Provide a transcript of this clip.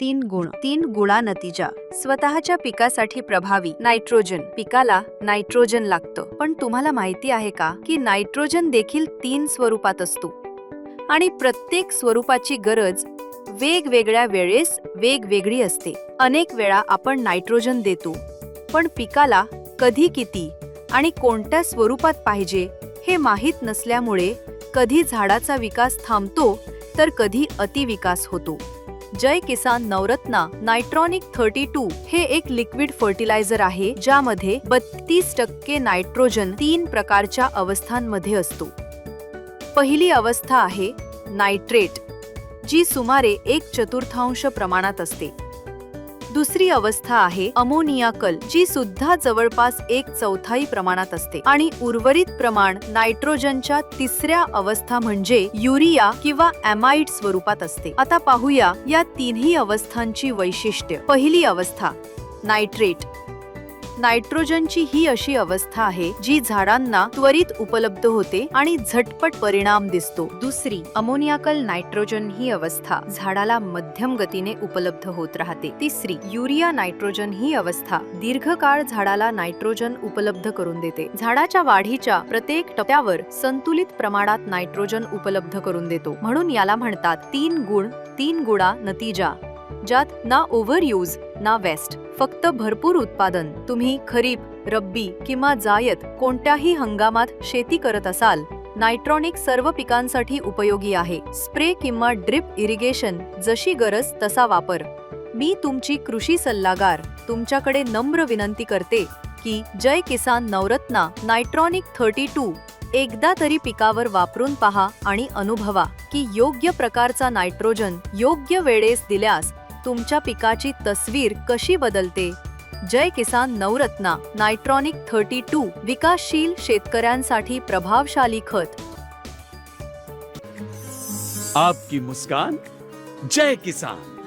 तीन गुण तीन गुणा नतीजा. स्वतःच्या पिकासाठी प्रभावी नायट्रोजन. पिकाला नायट्रोजन लागतं. पण तुम्हाला माहिती आहे का की नायट्रोजन देखील तीन स्वरूपात असतो? आणि प्रत्येक स्वरूपाची गरज वेगवेगळ्या वेळेस वेगवेगळी असते. अनेक वेळा आपण नायट्रोजन देतो. पण पिकाला कधी किती आणि कोणत्या स्वरूपात पाहिजे हे माहीत नसल्यामुळे कधी झाडाचा विकास थांबतो तर कधी अतिविकास होतो. Jai Kisan Navratna Nitronic thirty two हे एक लिक्विड फर्टिलायझर आहे ज्यामध्ये बत्तीस टक्के नायट्रोजन तीन प्रकारच्या अवस्थांमध्ये असतो. पहिली अवस्था आहे नायट्रेट जी सुमारे एक चतुर्थांश प्रमाणात असते. दुसरी अवस्था आहे अमोनियाकल जी सुद्धा जवळपास एक चौथाई प्रमाणात असते. आणि उर्वरित प्रमाण नायट्रोजनच्या तिसऱ्या अवस्था म्हणजे युरिया किंवा अमाइड स्वरूपात असते. आता पाहूया या तिन्ही अवस्थांची वैशिष्ट्य. पहिली अवस्था नायट्रेट. नायट्रोजनची ही अशी अवस्था आहे जी झाडांना त्वरित उपलब्ध होते आणि झटपट परिणाम दिसतो. दुसरी अमोनियाकल नायट्रोजन ही अवस्था झाडाला मध्यम गतीने उपलब्ध होत राहते. तिसरी युरिया नायट्रोजन ही अवस्था दीर्घकाळ झाडाला नायट्रोजन उपलब्ध करून देते. झाडाच्या वाढीच्या प्रत्येक टप्प्यावर संतुलित प्रमाणात नायट्रोजन उपलब्ध करून देतो. म्हणून याला म्हणतात तीन गुण तीन गुणा नतीजा. ज्यात ना ओव्हर यूज ना वेस्ट फक्त भरपूर उत्पादन. तुम्ही खरीप रब्बी किंवा जायत कोणत्याही हंगामात शेती करत असाल नायट्रॉनिक सर्व पिकांसाठी उपयोगी आहे. स्प्रे किंवा ड्रिप इरिगेशन जशी गरज तसा वापर. मी तुमची कृषी सल्लागार. तुमच्याकडे नम्र विनंती करते की Jai Kisan Navratna Nitronic thirty two. एकदा तरी पिकावर वापरून पहा आणि अनुभवा की योग्य प्रकारचा नायट्रोजन योग्य वेळेस दिल्यास तुमच्या पिकाची तस्वीर कशी बदलते? Jai Kisan Navratna Nitronic thirty two विकासशील शेतकऱ्यांसाठी प्रभावशाली खत. आपकी मुस्कान जय किसान.